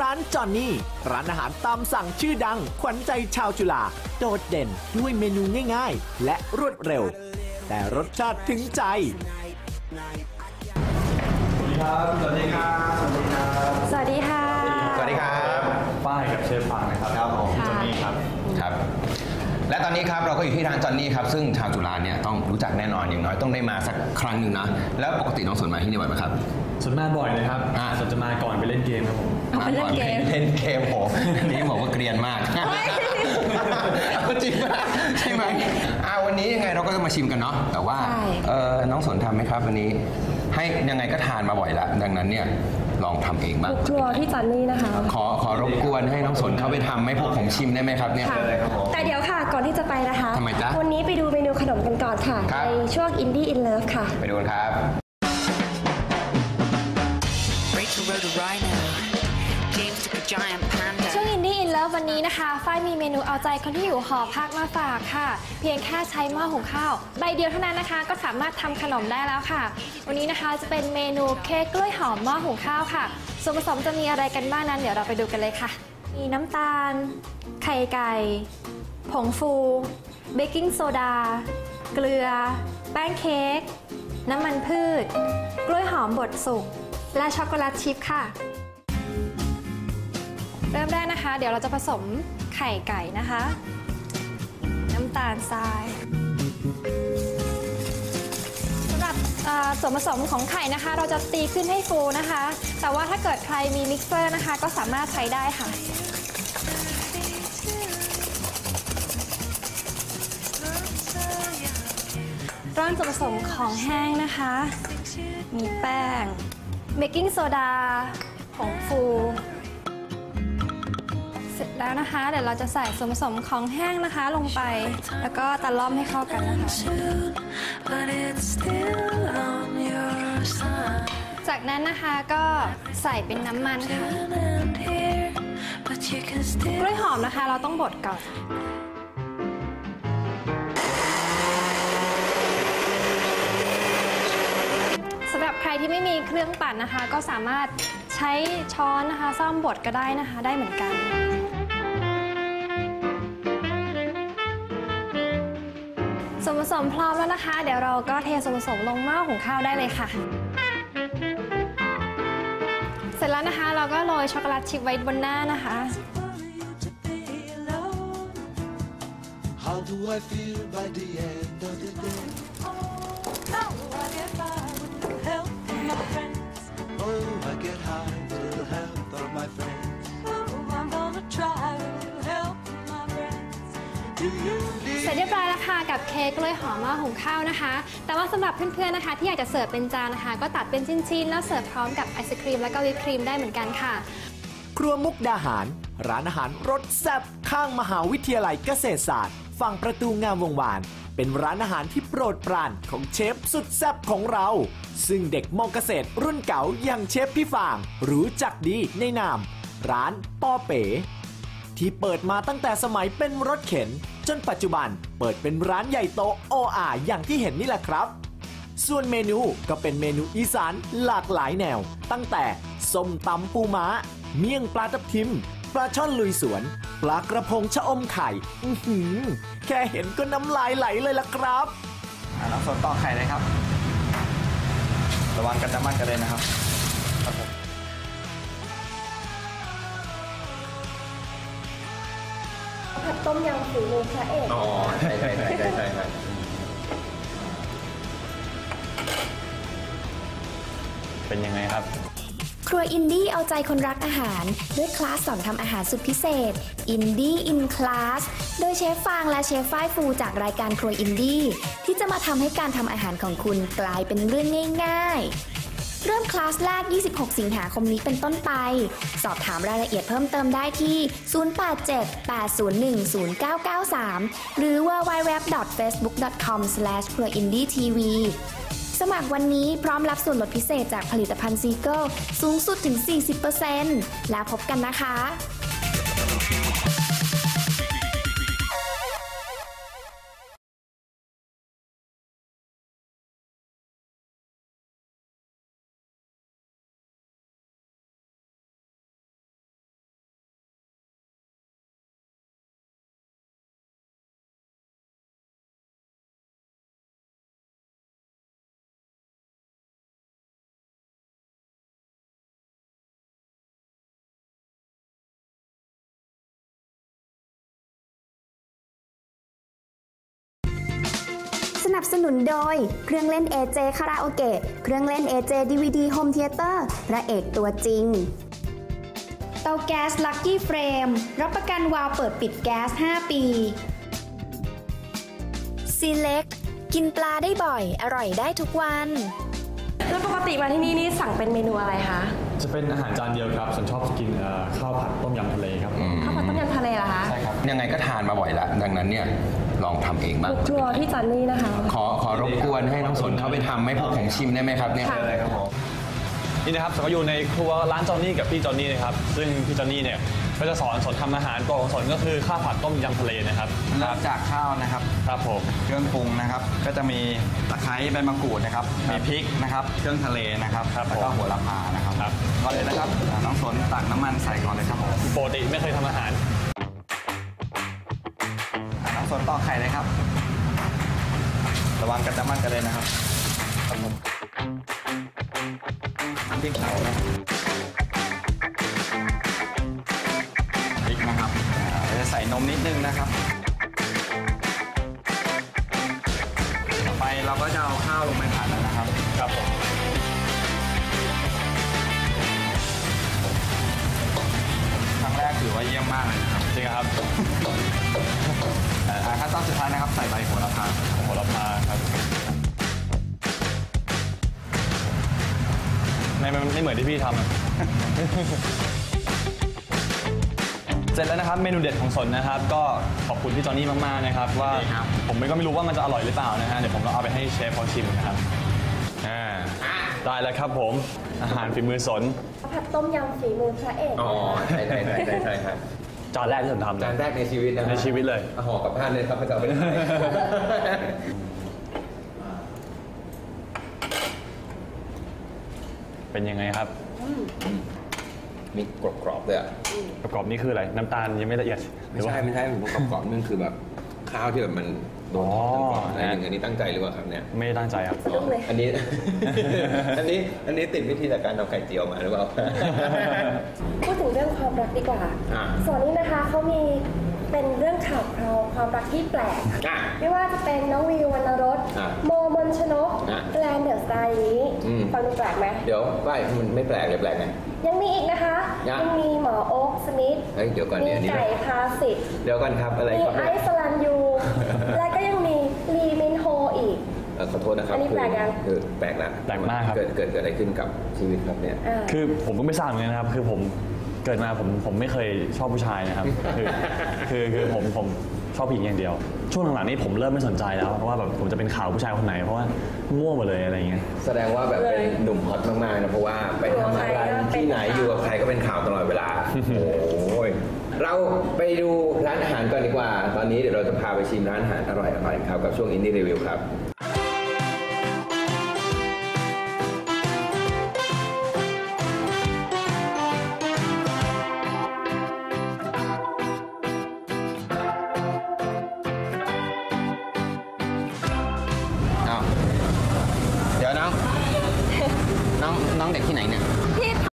ร้านจอนนี่ ร้านอาหารตามสั่งชื่อดัง ขวัญใจชาวจุฬาโดดเด่นด้วยเมนูง่ายๆ และรวดเร็ว แต่รสชาติถึงใจครับ สวัสดีครับ สวัสดีครับ สวัสดีค่ะ สวัสดีครับ ป้ายกับเชฟฟังนะครับครับผมค่ะจอนนี่ครับ ครับ และตอนนี้ครับเราก็อยู่ที่ร้านจอนนี่ครับซึ่งชาวจุฬาเนี่ยต้องรู้จักแน่นอนอย่างน้อยต้องได้มาสักครั้งหนึ่งนะ แล้วปกติน้องสนมาที่นี่บ่อยไหมครับ ส่วนมากบ่อยเลยครับอ่า ส่วนจะมาก่อนไปเล่นเกมครับผม เอาไปเล่นเกม เล่นเกมโหอันนี้บอกว่าเกรียนมากเอาจริงปะใช่ไหมอ่าวันนี้ยังไงเราก็จะมาชิมกันเนาะแต่ว่าใช่เออน้องสนทำไหมครับวันนี้ ให้ยังไงก็ทานมาบ่อยแล้วดังนั้นเนี่ยลองทำเองบ้างครัวพี่จอนนี่นะคะ ขอขอรบกวนให้น้องสนเข้าไปทำให้พวกผมชิมได้ไหมครับเนี่ยค่ะเลยครับผมแต่เดี๋ยวค่ะก่อนที่จะไปนะคะทำไมจ๊ะวันนี้ไปดูเมนูขนมกันก่อนค่ะครับในช่วง Indie in Love ค่ะ ไปดูกันครับ Rachel rode a rhino. Giant panda. ช่วง Indie in Love วันนี้นะคะ ฝ้ายมีเมนูเอาใจคนที่อยู่หอพักมาฝากค่ะ เพียงแค่ใช้หม้อหุงข้าว ใบเดียวเท่านั้นนะคะ ก็สามารถทำขนมได้แล้วค่ะ วันนี้นะคะจะเป็นเมนูเค้กกล้วยหอมหม้อหุงข้าวค่ะ ส่วนผสมจะมีอะไรกันบ้างนั้น เดี๋ยวเราไปดูกันเลยค่ะ มีน้ำตาล ไข่ไก่ ผงฟู เบกกิ้งโซดา เกลือ แป้งเค้ก น้ำมันพืช กล้วยหอมบดสุก และช็อกโกแลตชิพค่ะ เริ่มแรกนะคะ เดี๋ยวเราจะผสมไข่ไก่นะคะ น้ำตาลทรายสำหรับส่วนผสมของไข่นะคะ เราจะตีขึ้นให้ฟูนะคะ แต่ว่าถ้าเกิดใครมีมิกเซอร์นะคะ ก็สามารถใช้ได้ค่ะร่อนส่วนผสมของแห้งนะคะ มีแป้งเบกกิ้งโซดาผงฟู ร็จแล้วนะคะ เดี๋ยวเราจะใส่ส่วนผสมของแห้งนะคะลงไป แล้วก็ตะล่อมให้เข้ากันนะคะจากนั้นนะคะก็ใส่เป็นน้ำมันค่ะกล้วยหอมนะคะ เราต้องบดก่อนสำหรับใครที่ไม่มีเครื่องปั่นนะคะ ก็สามารถใช้ช้อนนะคะ ซ่อมบดก็ได้นะคะ ได้เหมือนกัน ผสมพร้อมแล้วนะคะ เดี๋ยวเราก็เทส่วนผสมลงหม้อหุงข้าวได้เลยค่ะ เสร็จแล้วนะคะ เราก็โรยช็อกโกแลตชิพไว้บนหน้านะคะ How do I feel by the end of the day? Oh, I get high เสร็จเรียบร้อยแล้วค่ะกับเค้กกล้วยหอมหม้อหุงข้าวนะคะ แต่ว่าสำหรับเพื่อนๆนะคะ ที่อยากจะเสิร์ฟเป็นจานนะคะ ก็ตัดเป็นชิ้นๆแล้วเสิร์ฟพร้อมกับไอศครีมแล้วก็วิปครีมได้เหมือนกันค่ะ ครัวมุกดาหาร ร้านอาหารรสแซ่บข้างมหาวิทยาลัยเกษตรศาสตร์ ฝั่งประตูงามวงวาน เป็นร้านอาหารที่โปรดปรานของเชฟสุดแซ่บของเรา ซึ่งเด็กมอเกษตรรุ่นเก่าอย่างเชฟพี่ฟางรู้จักดีในนาม ร้านปอเป๋ ที่เปิดมาตั้งแต่สมัยเป็นรถเข็น จนปัจจุบันเปิดเป็นร้านใหญ่โตโออาอย่างที่เห็นนี่แหละครับ ส่วนเมนูก็เป็นเมนูอีสานหลากหลายแนว ตั้งแต่ส้มตำปูม้า เมี่ยงปลาทับทิม ปลาช่อนลุยสวน ปลากระพงชะอมไข่ อือหือ แค่เห็นก็น้ำลายไหลเลยล่ะครับ อ่าน้องสนต่อไข่เลยครับ ระวังกระจะมันกระเด็นนะครับครับผม ผัดต้มยำฝีมือพระเอกอ๋อใช่ใช่ใช่ใช่ใช่ใช่เป็นยังไงครับ ครัวอินดี้เอาใจคนรักอาหาร ด้วยคลาสสอนทำอาหารสุดพิเศษ อินดี้อินคลาส โดยเชฟฟางและเชฟฝ้ายฟูจากรายการครัวอินดี้ที่จะมาทำให้การทำอาหารของคุณกลายเป็นเรื่องง่าย ๆ เริ่มคลาสแรก 26 สิงหาคมนี้เป็นต้นไป สอบถามรายละเอียดเพิ่มเติมได้ที่ 087-801-0993 หรือ www.facebook.com c r o i n d i e t v สมัครวันนี้พร้อมรับส่วนลดพิเศษจากผลิตภัณฑ์ซีเกิลสูงสุดถึง 40%แล้วพบกันนะคะ บสนุนโดย เครื่องเล่น AJ คาราโอเกะ เครื่องเล่น AJ DVD Home Theater พระเอกตัวจริง เตาแก๊ส Lucky Frame รับประกันวาล์วเปิดปิดแก๊ส 5 ปี Select กินปลาได้บ่อย อร่อยได้ทุกวัน แล้วปกติมาที่นี่นี่สั่งเป็นเมนูอะไรคะ จะเป็นอาหารจานเดียวครับฉันชอบกินเอ่อข้าวผัดต้มยำทะเลครับ ข้าวผัดต้มยำทะเลเหรอคะ ใช่ครับ ยังไงก็ทานมาบ่อยแล้วดังนั้นเนี่ย ลองทำเองบ้างครัวพี่จอนนี่นะคะ ขอขอรบกวนให้น้องสนเข้าไปทำให้พวกผมชิมได้ไหมครับเนี่ยค่ะได้เลยครับผมนี่นะครับสมอยู่ในครัวร้านจอนนี่กับพี่จอนนี่นะครับ ซึ่งพี่จอนนี่เนี่ยก็จะสอนสนทำอาหารตัวของสนก็คือข้าวผัดต้มยำทะเลนะครับเริ่มจากข้าวนะครับครับผมเครื่องปรุงนะครับ ก็จะมีตะไคร้ใบมะกรูดนะครับ มีพริกนะครับ เครื่องทะเลนะครับครับแล้วก็ผมหัวละพานะครับครับก่อนเลยนะครับอ่าน้องสนตักน้ำมันใส่ก่อนเลยครับผมปกติไม่เคยทำอาหาร อ่าน้องสนตอกไข่เลยครับ ระวังกันน้ำมันกระเด็นนะครับครับผมน้ำพริกเผานะพริกนะครับอ่าเราจะใส่นมนิดนึงนะครับ ต่อไปเราก็จะเอาข้าวลงไปผัดนะครับ ครับผมครั้งแรกถือว่าเยี่ยมมากเลยนะ ครับจริงครับอ่าขั้นตอนสุดท้ายนะครับใส่ใบโหระพาโหระพาครับไม่ไม่ไม่เหมือนที่พี่ทำอะ เสร็จแล้วนะครับเมนูเด็ดของสนนะครับ ก็ขอบคุณพี่จอนนี่มากๆนะครับ ว่าผมก็ไม่รู้ว่ามันจะอร่อยหรือเปล่านะฮะเดี๋ยวผมต้องเอาไปให้เชฟเขาชิมนะครับอ่าได้แล้วครับผมอาหารฝีมือสนข้าวผัดต้มยำฝีมือพระเอกอ๋อใช่ใช่ใช่ใช่ใช่ครับ จานแรกที่ผมทำจานนะแรกในชีวิตนะในชีวิตเลยห่อกลับบ้านเลยครับพระเจ้าเป็นไงเป็นยังไงครับมีกรอบๆเลยอะประกอบนี่คืออะไร น้ำตาลยังไม่ละเอียดหไม่รือว่าใช่ไม่ใช่ผมว่ากรอบๆมันคือแบบ ข้าวที่แบบมันโดนทอดจนกรอบอ๋ออะไรอย่างเงี้ยอันนี้ตั้งใจหรือเปล่าครับเนี่ย ไม่ได้ตั้งใจครับต้องเลย อันนี้ อันนี้ อันนี้ติดวิธีจากการทำไข่เจียวมาหรือเปล่า พูดถึงเรื่องความรักดีกว่าอะส่วนนี้นะคะเขามีเป็นเรื่องข่าวคราวความรักที่แปลกอะไม่ว่าจะเป็นน้องวิววรรณรสอะโมมนชนกอะแกลนเดอร์สไตล์นี้อืมฟังดูแปลกไหมเดี๋ยวไม่มันไม่แปลกเลยแปลกไงยังมีอีกนะคะ ยังยังมีหมอโอ๊คสมิธเฮ้ยเดี๋ยวก่อนมีเดี๋ยวนี้ไก่พาสิทธิ์เดี๋ยวก่อนครับอะไรมีครับไอเนี่ยซ์สลันยู และก็ยังมีลีมินโฮอีก เอ่อขอโทษนะครับอันนี้แปลกยัง คือแปลกละแปลกมากครับ เกิดเกิดเกิดอะไรขึ้นกับชีวิตครับเนี่ย อ่า คือผมก็ไม่ทราบเหมือนกันนะครับ คือผมเกิดมาผมผมไม่เคยชอบผู้ชายนะครับ คือคือคือผมผมชอบผู้หญิงอย่างเดียว ช่วงหลังๆนี้ผมเริ่มไม่สนใจแล้วเพราะว่าแบบผมจะเป็นข่าวผู้ชายคนไหนเพราะว่ามั่วหมดเลยอะไรอย่างเงี้ย แสดงว่าแบบเป็นหนุ่มฮอตมากๆนะเพราะว่าไปทำอะไรที่ไหนอยู่กับใครก็เป็นข่าวตลอดเวลาโอ้ยเรา ไปดูร้านอาหารก่อนดีกว่า ตอนนี้เดี๋ยวเราจะพาไปชิมร้านอาหารอร่อยๆครับกับช่วงอินดี้รีวิวครับอ้าเดี๋ยวน้อง น้องน้องเด็กที่ไหนเนี่ย